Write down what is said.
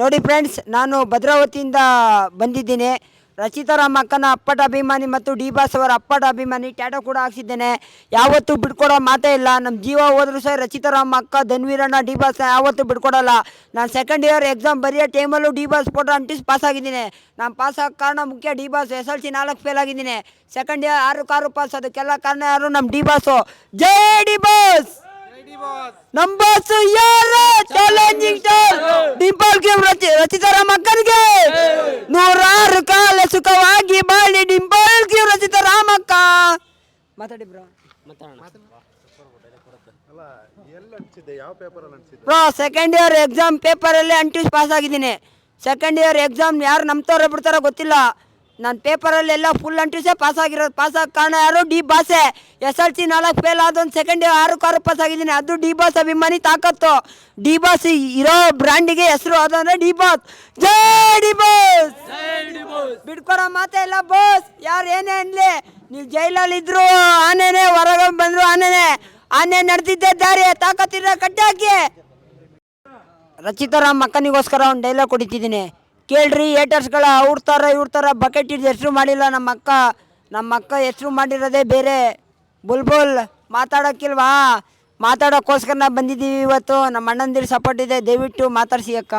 ನೋಡಿ ಫ್ರೆಂಡ್ಸ್ ನಾನು ಭದ್ರಾವತಿಯಿಂದ ಬಂದಿದ್ದೀನಿ. ರಚಿತಾರಾಮ್ ಅಕ್ಕನ ಅಪ್ಪಟ ಅಭಿಮಾನಿ ಮತ್ತು ಡಿ ಬಾಸ್ ಅವರ ಅಪ್ಪಟ ಅಭಿಮಾನಿ ಟ್ಯಾಟೋ ಕೂಡ ಹಾಕ್ಸಿದ್ದೇನೆ. ಯಾವತ್ತೂ ಬಿಟ್ಕೊಡೋ ಮಾತೇ ಇಲ್ಲ. ನಮ್ಮ ಜೀವ ಹೋದರೂ ಸಹ ರಚಿತಾರಾಮ್ ಅಕ್ಕ ಧನ್ವೀರಣ್ಣ ಡಿ ಬಾಸ್ನ ಯಾವತ್ತೂ ಬಿಟ್ಕೊಡಲ್ಲ ನಾನು ಸೆಕೆಂಡ್ ಇಯರ್ ಎಕ್ಸಾಮ್ ಬರೆಯೋ ಟೈಮಲ್ಲೂ ಡಿ ಬಾಸ್ ಫೋಟೋ ಅಂಟಿಸಿ ಪಾಸ್ ಆಗಿದ್ದೀನಿ. ನಾನು ಪಾಸ್ ಆಗೋ ಕಾರಣ ಮುಖ್ಯ D boss S L C ನಾಲ್ಕು ಫೇಲ್ ಆಗಿದ್ದೀನಿ. ಸೆಕೆಂಡ್ ಇಯರ್ ಆರು ಕಾರು ಪಾಸ್ ಅದಕ್ಕೆಲ್ಲ ಕಾರಣ ಯಾರು? ನಮ್ಮ ಡಿ ಬಾಸು. ಜೈ ಡಿ ಬಾಸ್! ನಮ್ಮ ಬಾಸು ಯಾರು? ಚಾಲೆಂಜಿಂಗ್ ಸ್ಟಾರ್ ಡಿಂಪಲ್ಗೆ ರಚಿ ರಚಿತಾರಾಮ್ ಅಕ್ಕನಿಗೆ ನೂರಾರು ಕಾಲ ಸುಖವಾಗಿ ಬಾಳಿ ಡಿಂಪಲ್ ರಚಿತ ರಾಮಕ್ಕ ಮಾತಾಡಿ bro bro second year exam ಪೇಪರಲ್ಲಿ ಅಂಟಿಸ್ ಪಾಸ್ ಆಗಿದ್ದೀನಿ. ಸೆಕೆಂಡ್ ಇಯರ್ ಎಕ್ಸಾಮ್ ಯಾರು ನಂಬ್ತಾರೋ ಬಿಡ್ತಾರೋ ಗೊತ್ತಿಲ್ಲ. ನಾನು ಪೇಪರಲ್ಲೆಲ್ಲ ಫುಲ್ ಅಂಟ್ರಿಸೇ ಪಾಸ್ ಆಗಿರೋದು ಪಾಸ್ ಆಗ ಕಾರಣ ಯಾರು ಡಿ ಬಾಸೆ. ಎಸ್ ಎಲ್ ಸಿ ನಾಲ್ಕು ಫೇಲ್ ಆದೊಂದು ಸೆಕೆಂಡ್ ಇಯರ್ ಆರು ಕಾರು ಪಾಸ್ ಆಗಿದ್ದೀನಿ. ಅದು ಡಿ ಬಾಸ್ ಅಭಿಮಾನಿ ತಾಕತ್ತು. ಡಿ ಬಾಸ್ ಇರೋ ಬ್ರ್ಯಾಂಡಿಗೆ ಹೆಸರು ಅದಂದ್ರೆ ಡಿ ಬಾಸ್. ಜೈ ಡಿ ಬಾಸ್! ಬಿಡ್ಕೊಡೋ ಮಾತೆ ಇಲ್ಲ ಬಾಸ್. ಯಾರು ಏನೇ ಅನ್ಲಿ, ನೀವು ಜೈಲಲ್ಲಿ ಇದ್ರು ಆನೆನೆ ಹೊರಗೆ ಬಂದ್ರು ಆನೆನೆ. ಆನೆ ನಡೆದಿದ್ದೆ ದಾರಿ ತಾಕತ್ತಿರ ಕಟ್ಟಿ ಹಾಕಿ ರಚಿತಾರಾಮ್ ಮಕ್ಕನಿಗೋಸ್ಕರ ಒಂದು ಡೈಲಾಗ್ ಕೊಡಿತಿದ್ದೀನಿ ಕೇಳ್ರಿ ಏಟರ್ಸ್ಗಳ ಅವ್ರ ಥರ ಇವ್ರ ಥರ ಬಕೆಟ್ ಹಿಡಿದು ಹೆಸರು ಮಾಡಿಲ್ಲ ನಮ್ಮ ಅಕ್ಕ ನಮ್ಮ ಅಕ್ಕ ಹೆಸರು ಮಾಡಿರೋದೇ ಬೇರೆ. ಬುಲ್ಬುಲ್ ಮಾತಾಡೋಕ್ಕಿಲ್ವಾ? ಮಾತಾಡೋಕ್ಕೋಸ್ಕರ ನಾವು ಬಂದಿದ್ದೀವಿ ಇವತ್ತು. ನಮ್ಮ ಅಣ್ಣಂದಿರು ಸಪೋರ್ಟ್ ಇದೆ, ದಯವಿಟ್ಟು ಮಾತಾಡಿಸಿ ಅಕ್ಕ.